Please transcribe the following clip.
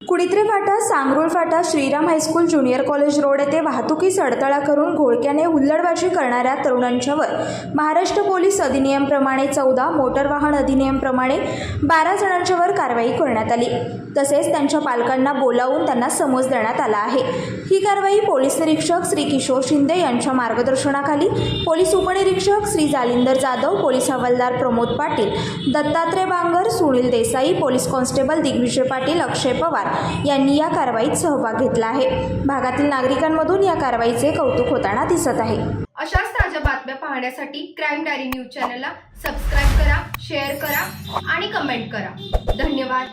कुडित्रे फाटा सांगरुळ फाटा Shriram high school junior college road येथे वाहतुकीस अडथळा करून घोळक्याने हुल्लडबाजी करणाऱ्या तरुणांच्यावर महाराष्ट्र पोलीस अधिनियमप्रमाणे चौदा मोटर वाहन अधिनियमप्रमाणे बारा जणांच्यावर कारवाई करण्यात आली. तसेच त्यांच्या पालकांना बोलावून त्यांना समज देण्यात आला आहे. ही कारवाई पोलीस निरीक्षक श्री किशोर शिंदे यांच्या मार्गदर्शनाखाली पोलीस उपनिरीक्षक श्री जालिंदर जाधव पोलीस हवालदार प्रमोद पाटील दत्तात्रय बांगर सुनील देसाई पोलीस कॉन्स्टेबल दिग्विजय पाटील अक्षय पवार यांनी या कारवाईत सहभाग घेतला आहे. भागातील नागरिकांमधून या कारवाईचे कौतुक होताना दिसत आहे. अशाच ताज्या बातम्या पाहण्यासाठी क्राईम डायरी न्यूज चॅनलला सबस्क्राईब करा शेअर करा आणि कमेंट करा. धन्यवाद.